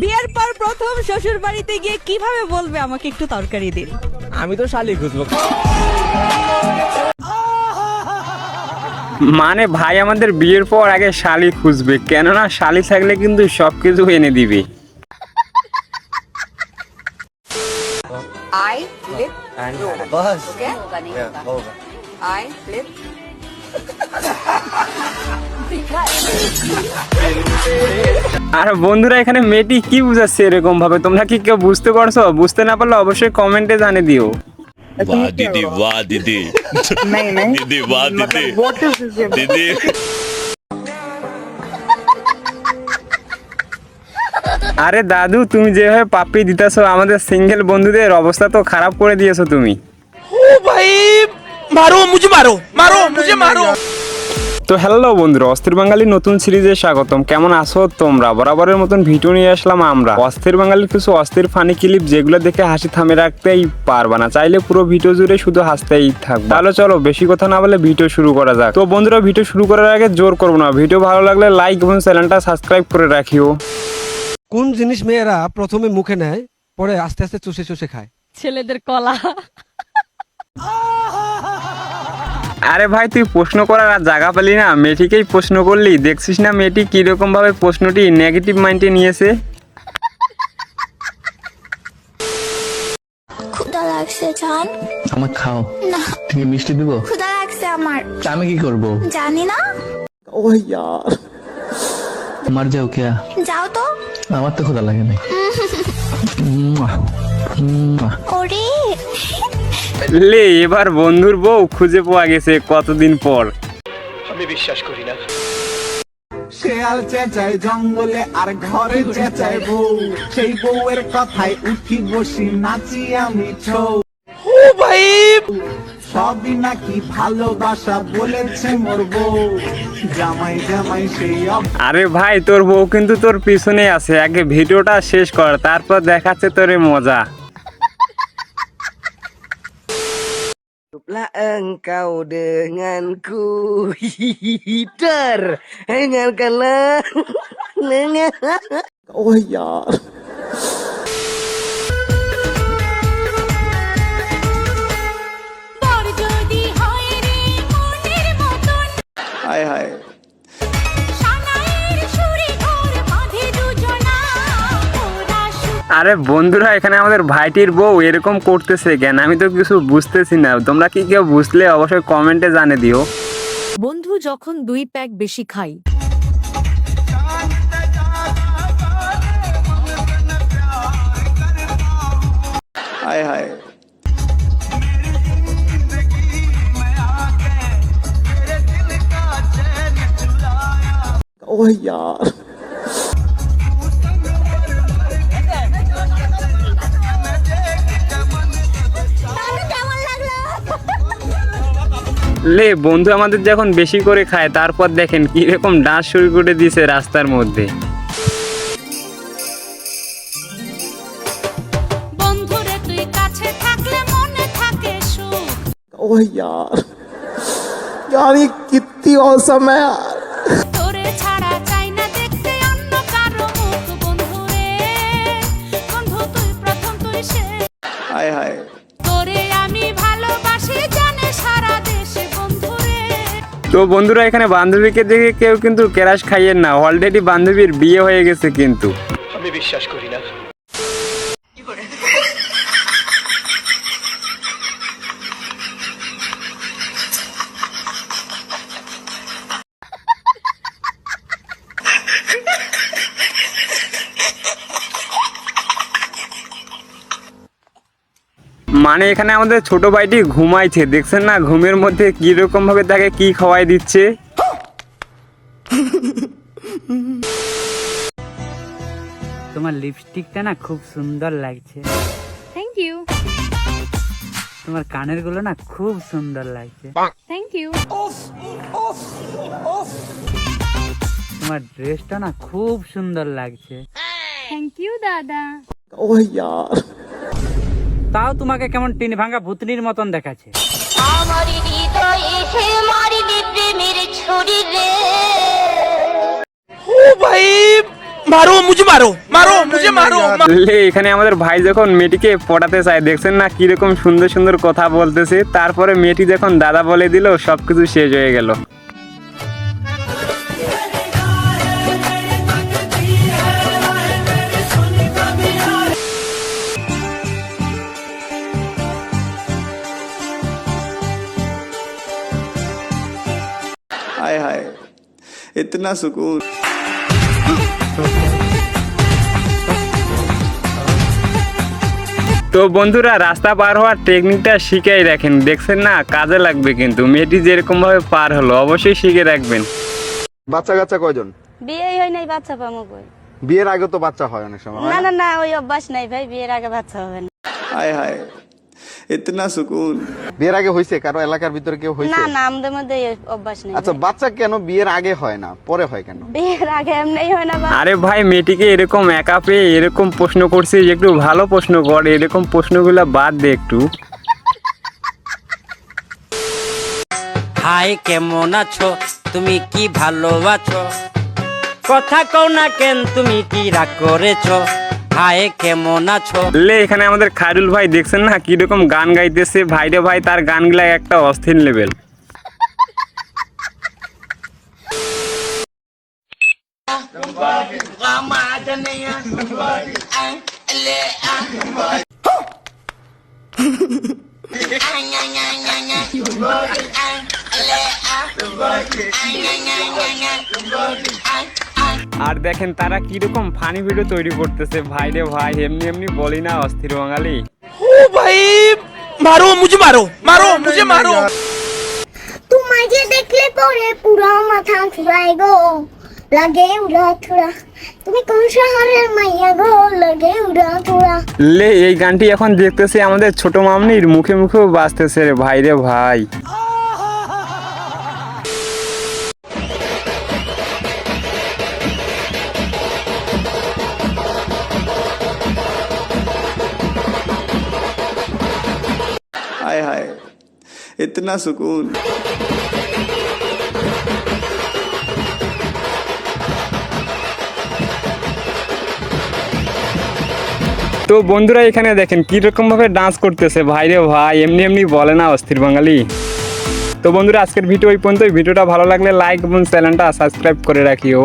বিয়ের পর প্রথম শ্বশুর বাড়িতে গিয়ে কীভাবে বলবে আমাকে একটু তরকারি দিন? আমি তো শালি খুঁজবো। মানে ভাই আমাদের বিয়ের পর আগে শালি খুঁজবে। কেননা শালি থাকলে কিন্তু সবকিছু এনে দিবে। আই होगा होगा I flip আর বন্ধুরা এখানে মেয়েটি কি বুঝাচ্ছে এরকম ভাবে তোমরা কি কেউ বুঝতে পারছো বুঝতে না পারলে অবশ্যই কমেন্টে জানিয়ে দিও वाह दीदी वाह दीदी दीदी वाह दीदी दीदी আরে দাদু তুমি যেভাবে পাপ্পি দিতেছো আমাদের সিঙ্গেল বন্ধুদের অবস্থা তো খারাপ করে দিয়েছো তুমি मारो मुझे मारो मारो मुझे मारो তো হ্যালো বন্ধুরা অস্থির বাঙালি নতুন সিরিজে স্বাগতম। কেমন আছো তোমরা? বরাবরের মতন ভিডিও নিয়ে আসলাম আমরা। অস্থির বাঙালির কিছু অস্থির ফানি ক্লিপ যেগুলো দেখে হাসি থামে রাখতেই পারবা না। চাইলে পুরো ভিডিও জুড়ে শুধু হাসতেই থাকবে। তাহলে চলো বেশি কথা না বলে ভিডিও শুরু করা যাক। তো বন্ধুরা ভিডিও শুরু করার আগে জোর করব না। ভিডিও ভালো লাগলে লাইক এবং চ্যানেলটা সাবস্ক্রাইব করে রাখিও। কোন জিনিস মেয়েরা প্রথমে মুখে নেয় পরে আস্তে আস্তে চুষে চুষে খায়? ছেলেদের কলা। আরে ভাই তুই প্রশ্ন করার আর জায়গা পেলি না। মেয়েটিকেই প্রশ্ন করলি। দেখছিস না মেয়েটি কীরকম ভাবে প্রশ্নটি নেগেটিভ মাইন্ডে নিয়েছে? ক্ষুদা লাগছে জান। আমার খাও। না। তুমি মিষ্টি দিব? ক্ষুদা লাগছে আমার। তা আমি কি করব? জানি না। মার যাও কে যাও তো। আমার তো খোদা লাগে। ওরে। লে এবার বন্ধুর বউ খুঁজে পাওয়া গেছে কতদিন পর। শেয়াল চেঁচায় জঙ্গলে আর ঘরে চেঁচায় বউ। সেই বউয়ের কথায় উঠি বসি নাচি আমি ছৌ। ও ভাই! সবই নাকি ভালোবাসা বলেছে মোর বউ। জামাই জামাই সেই আরে ভাই তোর বউ কিন্তু তোর পিছনে আছে। আগে ভিডিওটা শেষ কর তারপর দেখাচ্ছে তোর মজা। engkau denganku. Hider dengarkanlah oh ya Hai hai. আরে বন্ধুরা এখানে আমাদের ভাইটির বউ এরকম করতেছে কেন? আমি তো কিছু বুঝতেছি না। তোমরা কি কেউ বুঝলে অবশ্যই কমেন্টে জানে দিও। বন্ধু যখন দুই প্যাক বেশি খাই। হায় হায়। Oh यार লে বন্ধু আমাদের যখন বেশি করে খায় তারপর দেখেন কিরকম ডান্স শুরু করে দিয়েছে রাস্তার মধ্যে বন্ধুরে তুই কাছে থাকলে মনে থাকে সুখ Oh यार यार ये कितनी औसम है यार তো বন্ধুরা, এখানে বান্ধবীকে দেখে কেউ কিন্তু ক্যারাশ খাইয়েন না। অলরেডি বান্ধবীর বিয়ে হয়ে গেছে কিন্তু। মানে এখানে আমাদের ছোট ভাইটি ঘুমাইছে। দেখছেন না ঘুমের মধ্যে কীরকম ভাবে তাকে কি খাওয়াই দিচ্ছে? তোমার লিপস্টিকটা না খুব সুন্দর লাগছে। থ্যাংক ইউ তোমার কানেরগুলো না খুব সুন্দর লাগছে। থ্যাংক ইউ তোমার ড্রেসটা না খুব সুন্দর লাগছে। থ্যাংক ইউ দাদা। Oh यार তাও তোমাকে কেমন টিন ভাঙা ভুতনির মতন দেখাচ্ছে। এখানে আমাদের ভাই যখন মেয়েটিকে পড়াতে চায় দেখছেন না কীরকম সুন্দর সুন্দর কথা বলতেছে? তারপরে মেয়েটি যখন দাদা বলে দিল সবকিছু শেষ হয়ে গেল। हाय हाय इतना सुकून তো বন্ধুরা রাস্তা পার হওয়ার টেকনিকটা শিখেই রাখেন দেখছেন না কাজে লাগবে কিন্তু মেয়েটি যেরকম ভাবে পার হলো অবশ্যই শিখে রাখবেন বাচ্চা কাচ্চা কয়জন বিয়ে হয় নাই বাচ্চা পাবো কই বিয়ের আগে তো বাচ্চা হয় অনেক সময় না না না ওই অভ্যাস নাই ভাই বিয়ের আগে বাচ্চা হবে না हाय हाय সুকুন বিয়ের আগে কারও এলাকার ভিতরে কেউ না না আমাদের মধ্যে অভ্যাস নেই। আচ্ছা বাচ্চা কেন বিয়ের আগে হয় না? পরে হয় কেন? বিয়ের আগে এমনিই হয় না আরে ভাই মেয়েটিকে এরকম একা পেয়ে এরকম প্রশ্ন একটু ভালো প্রশ্ন কর এরকম প্রশ্নগুলো বাদ দে একটু। হাই কেমন আছো? তুমি কি ভালো আছো কথা কও না কেন তুমি কি রাগ করেছ? হাই কেমন আছো? লে এখানে আমাদের খায়রুল ভাই দেখছেন না? কীরকম গান গাইতেছে? ভাইরে ভাই তার গানগুলা একটা অস্থির লেভেল আর দেখেন তারা কীরকম ফানি ভিডিও তৈরি করতেছে। ভাই রে ভাই এমনি এমনি বলি না অস্থির বাঙালি। ও ভাই মারো মুঝে মারো মারো মুঝে মারো। তোমাকে দেখলে পরে পুরো মাথা ঘুরাই গো। লাগে উড়া থুড়া তুমি কোন শহরের মাইয়া গো? লাগে উড়া থুড়া লে এই গানটি এখন দেখতেছে আমাদের ছোট মামনির মুখে মুখেও বাজতেছে রে ভাই রে ভাই। इतना सुकून তো বন্ধুরা এখানে দেখেন কিরকম ভাবে ডান্স করতেছে ভাই রে ভাই এমনি এমনি বলে না অস্থির বাঙালি তো বন্ধুরা আজকের ভিডিও ওই পর্যন্ত ভিডিওটা ভালো লাগলে লাইক এবং চ্যানেলটা সাবস্ক্রাইব করে রাখিও